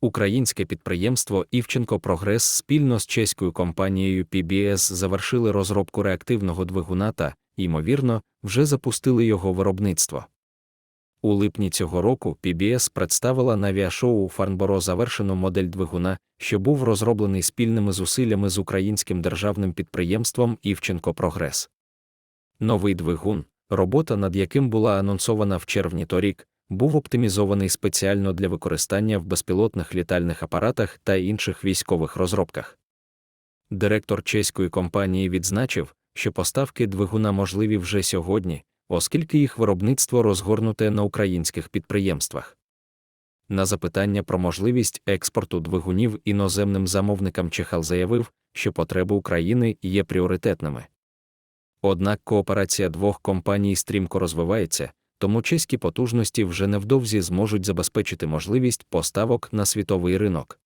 Українське підприємство Івченко Прогрес спільно з чеською компанією PBS завершили розробку реактивного двигуна та, ймовірно, вже запустили його виробництво. У липні цього року PBS представила на авіашоу Фарнборо завершену модель двигуна, що був розроблений спільними зусиллями з українським державним підприємством Івченко Прогрес. Новий двигун, робота над яким була анонсована в червні торік, був оптимізований спеціально для використання в безпілотних літальних апаратах та інших військових розробках. Директор чеської компанії відзначив, що поставки двигуна можливі вже сьогодні, оскільки їх виробництво розгорнуте на українських підприємствах. На запитання про можливість експорту двигунів іноземним замовникам Чехал заявив, що потреби України є пріоритетними. Однак кооперація двох компаній стрімко розвивається, тому чеські потужності вже невдовзі зможуть забезпечити можливість поставок на світовий ринок.